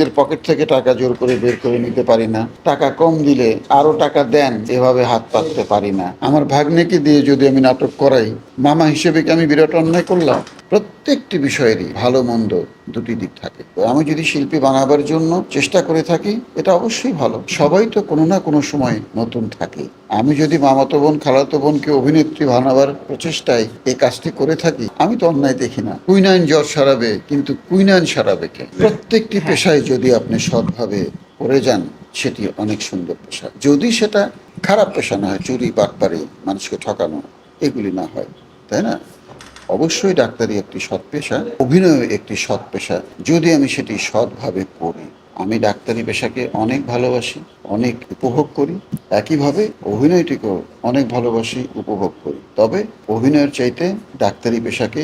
রোগীদের পকেট থেকে টাকা জোর করে বের করে নিতে পারি না। টাকা কম দিলে আরও টাকা দেন, এভাবে হাত পাততে পারি না। আমার ভাগ্নেকে দিয়ে যদি আমি নাটক করাই, মামা হিসেবে কি আমি বিরাট অন্যায় করলাম? প্রত্যেকটি বিষয়েরই ভালো মন্দ দুটি দিক থাকে। তো আমি যদি শিল্পী বানাবার জন্য চেষ্টা করে থাকি এটা অবশ্যই ভালো। সবাই তো কোনো না কোনো সময় নতুন থাকে। আমি যদি মামাতো বোন খালাতো বোনকে অভিনেত্রী বানাবার প্রচেষ্টায় এই কাজটি করে থাকি আমি তো অন্যায় দেখি না। কুইনাইন জ্বর সারাবে কিন্তু কুইনাইন সারাবে কে? প্রত্যেকটি পেশায় যদি আপনি সৎভাবে করে যান সেটি অনেক সুন্দর পেশা। যদি সেটা খারাপ পেশা না হয় চুরি বাটপারি মানুষকে ঠকানো এগুলি না হয়। তাই না? অবশ্যই ডাক্তারি একটি সৎ পেশা অভিনয় একটি সৎ পেশা। যদি আমি সেটি সৎভাবে করি, আমি ডাক্তারি পেশাকে অনেক ভালোবাসি, অনেক উপভোগ করি। একইভাবে অভিনয়টিকেও অনেক ভালোবাসি, উপভোগ করি। তবে অভিনয়ের চাইতে ডাক্তারি পেশাকে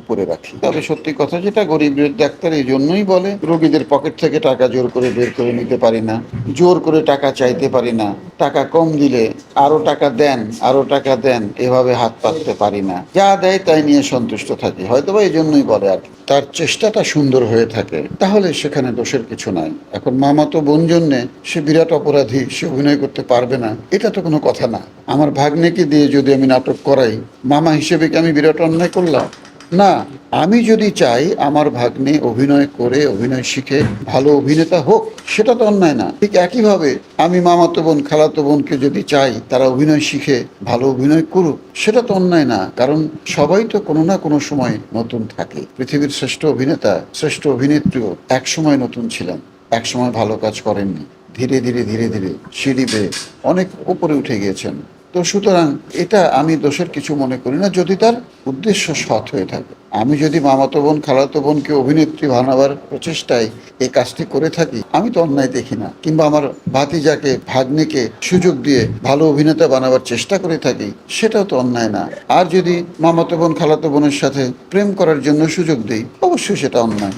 উপরে রাখি। তবে সত্যি কথা যেটা গরিবের ডাক্তার এই জন্যই বলে, রোগীদের পকেট থেকে টাকা জোর করে বের করে নিতে পারি না, জোর করে টাকা চাইতে পারি না, টাকা কম দিলে আরও টাকা দেন, আরও টাকা দেন, এভাবে হাত পাততে পারি না। যা দেয় তাই নিয়ে সন্তুষ্ট থাকি হয়তো বা এই জন্যই বলে আর তার চেষ্টাটা সুন্দর হয়ে থাকে, তাহলে সেখানে দোষের কিছু নাই। এখন মামা তো বোন জন্যে সে বিরাট অপরাধী, সে অভিনয় করতে পারবে না, এটা তো কোনো কথা না। আমার ভাগ্নেকে দিয়ে যদি আমি নাটক করাই, মামা হিসেবে কি আমি বিরাট অন্যায় করলাম? না, আমি যদি চাই আমার ভাগ্নে অভিনয় করে, অভিনয় শিখে ভালো অভিনেতা হোক, সেটা তো অন্যায় না। ঠিক একইভাবে আমি মামাতো বোন, খালাতো বোনকে যদি চাই তারা অভিনয় শিখে, ভালো অভিনয় করুক, সেটা তো অন্যায় না, কারণ সবাই তো কোনো না কোনো সময় নতুন থাকে। পৃথিবীর শ্রেষ্ঠ অভিনেতা, শ্রেষ্ঠ অভিনেত্রীও এক সময় নতুন ছিলেন এক সময় ভালো কাজ করেননি। ধীরে ধীরে ধীরে ধীরে সিঁড়ি বেয়ে অনেক উপরে উঠে গিয়েছেন। তো সুতরাং এটা আমি দোষের কিছু মনে করি না, যদি তার উদ্দেশ্য সৎ হয়ে থাকে। আমি যদি মামাতো বোন, খালাতো বোনকে অভিনেত্রী বানাবার প্রচেষ্টায় এই কাজটি করে থাকি, আমি তো অন্যায় দেখি না। কিংবা আমার ভাতিজাকে, ভাগ্নিকে সুযোগ দিয়ে ভালো অভিনেতা বানাবার চেষ্টা করে থাকি, সেটাও তো অন্যায় না। আর যদি মামাতো বোন, খালাতো বোনের সাথে প্রেম করার জন্য সুযোগ দিই, অবশ্যই সেটা অন্যায়।